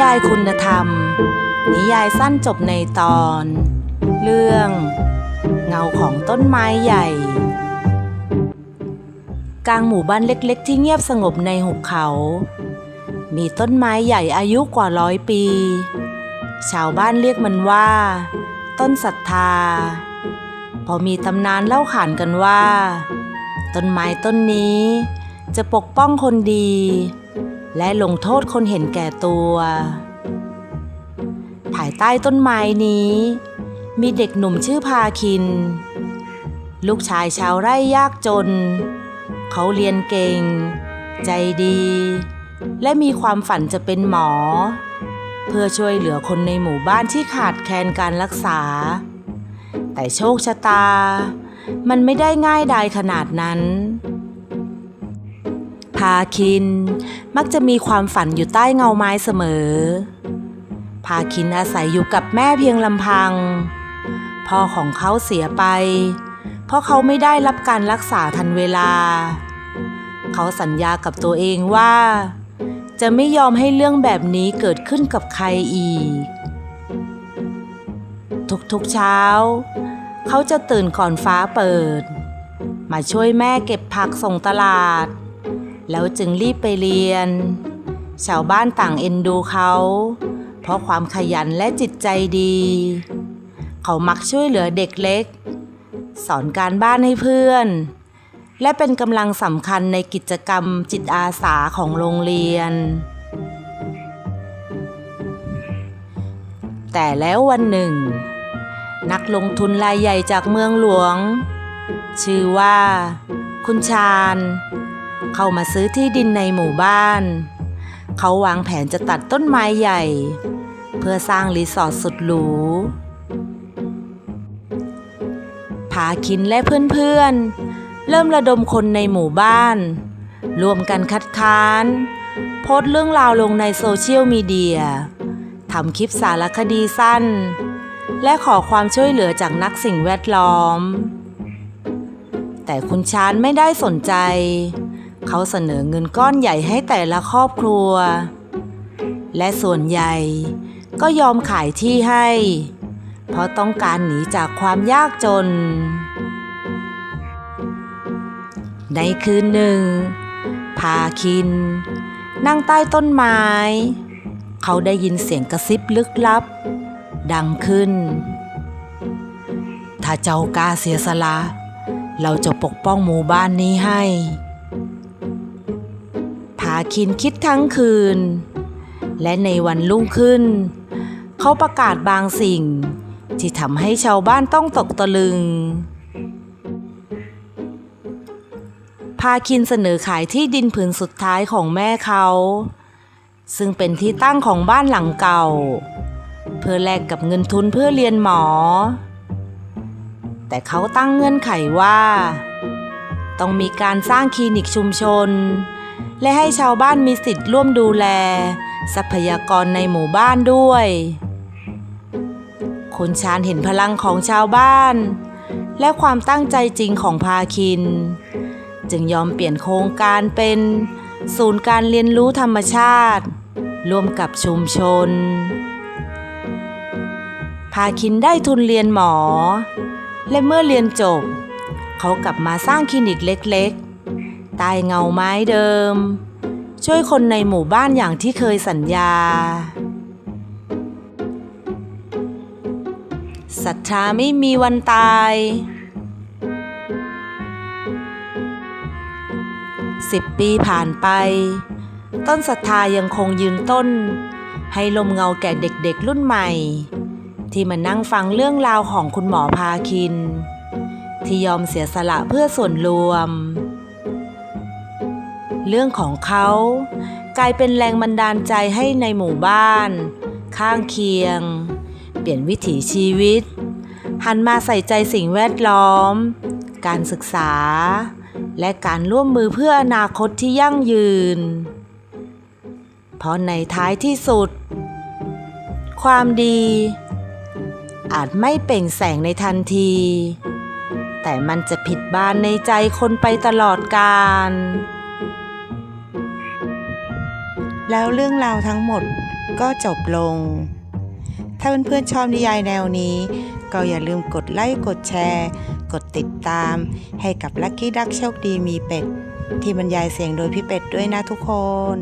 ยายคุณธรรม นิยายสั้นจบในตอน เรื่อง เงาของต้นไม้ใหญ่ กลางหมู่บ้านเล็กๆ ที่เงียบสงบในหุบเขา มีต้นไม้ใหญ่อายุกว่าร้อยปี ชาวบ้านเรียกมันว่า ต้นศรัทธา พอมีตำนานเล่าขานกันว่า ต้นไม้ต้นนี้จะปกป้องคนดี และลงโทษคนเห็นแก่ตัว ภายใต้ต้นไม้นี้ มีเด็กหนุ่มชื่อพาคิน ลูกชายชาวไร่ยากจน เขาเรียนเก่ง ใจดี และมีความฝันจะเป็นหมอ เพื่อช่วยเหลือคนในหมู่บ้านที่ขาดแคลนการรักษา แต่โชคชะตา มันไม่ได้ง่ายดายขนาดนั้น พาคิน มักจะมีความฝันอยู่ใต้เงาไม้เสมอ พาคินอาศัยอยู่กับแม่เพียงลำพัง พ่อของเขาเสียไป เพราะเขาไม่ได้รับการรักษาทันเวลา เขาสัญญากับตัวเองว่า จะไม่ยอมให้เรื่องแบบนี้เกิดขึ้นกับใครอีก ทุกๆเช้า เขาจะตื่นก่อนฟ้าเปิดมาช่วยแม่เก็บผักส่งตลาด แล้วจึงรีบไปเรียน ชาวบ้านต่างเอ็นดูเขา เพราะความขยันและจิตใจดี เขามักช่วยเหลือเด็กเล็ก สอนการบ้านให้เพื่อน และเป็นกำลังสำคัญในกิจกรรมจิตอาสาของโรงเรียน แต่แล้ววันหนึ่ง นักลงทุนรายใหญ่จากเมืองหลวง ชื่อว่า คุณชาญ เข้ามาซื้อที่ดินในหมู่บ้าน เขาวางแผนจะตัดต้นไม้ใหญ่ เพื่อสร้างรีสอร์ทสุดหรูพาคินและเพื่อนๆ เริ่มระดมคนในหมู่บ้าน รวมกันคัดค้าน โพสเรื่องราวลงในโซเชียลมีเดียทำคลิปสารคดีสั้น และขอความช่วยเหลือจากนักสิ่งแวดล้อม แต่คุณชานไม่ได้สนใจ เขาเสนอเงินก้อนใหญ่ให้แต่ละครอบครัว และส่วนใหญ่ก็ยอมขายที่ให้ เพราะต้องการหนีจากความยากจน ในคืนหนึ่ง พาคิน นั่งใต้ต้นไม้ เขาได้ยินเสียงกระซิบลึกลับ ดังขึ้น ถ้าเจ้ากล้าเสียสละ เราจะปกป้องหมู่บ้านนี้ให้าคินคิดทั้งคืน และในวันรุ่งขึ้น เขาประกาศบางสิ่ง ที่ทำให้ชาวบ้านต้องตกตะลึง พาคินเสนอขายที่ดินผืนสุดท้ายของแม่เขา ซึ่งเป็นที่ตั้งของบ้านหลังเก่า เพื่อแลกกับเงินทุนเพื่อเรียนหมอ แต่เขาตั้งเงื่อนไขว่า ต้องมีการสร้างคลินิกชุมชน และให้ชาวบ้านมีสิทธิ์ร่วมดูแล ทรัพยากรในหมู่บ้านด้วยคุณชาญเห็นพลังของชาวบ้าน และความตั้งใจจริงของพาคิน จึงยอมเปลี่ยนโครงการเป็น ศูนย์การเรียนรู้ธรรมชาติ ร่วมกับชุมชน พาคินได้ทุนเรียนหมอ และเมื่อเรียนจบ เขากลับมาสร้างคลินิกเล็กๆ ใต้เงาไม้เดิม ช่วยคนในหมู่บ้านอย่างที่เคยสัญญาศรัทธาไม่มีวันตาย สิบปีผ่านไป ต้นศรัทธายังคงยืนต้น ให้ลมเงาแก่เด็กๆรุ่นใหม่ ที่มานั่งฟังเรื่องราวของคุณหมอพาคิน ที่ยอมเสียสละเพื่อส่วนรวม เรื่องของเขา กลายเป็นแรงบันดาลใจให้ในหมู่บ้าน ข้างเคียง เปลี่ยนวิถีชีวิต หันมาใส่ใจสิ่งแวดล้อม การศึกษา และการร่วมมือเพื่ออนาคตที่ยั่งยืน เพราะในท้ายที่สุด ความดี อาจไม่เปล่งแสงในทันที แต่มันจะผิดบานในใจคนไปตลอดกาล แล้วเรื่องราวทั้งหมดก็จบลง ถ้าเพื่อนๆชอบนิยายแนวนี้ ก็อย่าลืมกดไลค์กดแชร์ กดติดตาม ให้กับลัคกี้ดักโชคดีมีเป็ด ที่บรรยายเสียงโดยพี่เป็ดด้วยนะทุกคน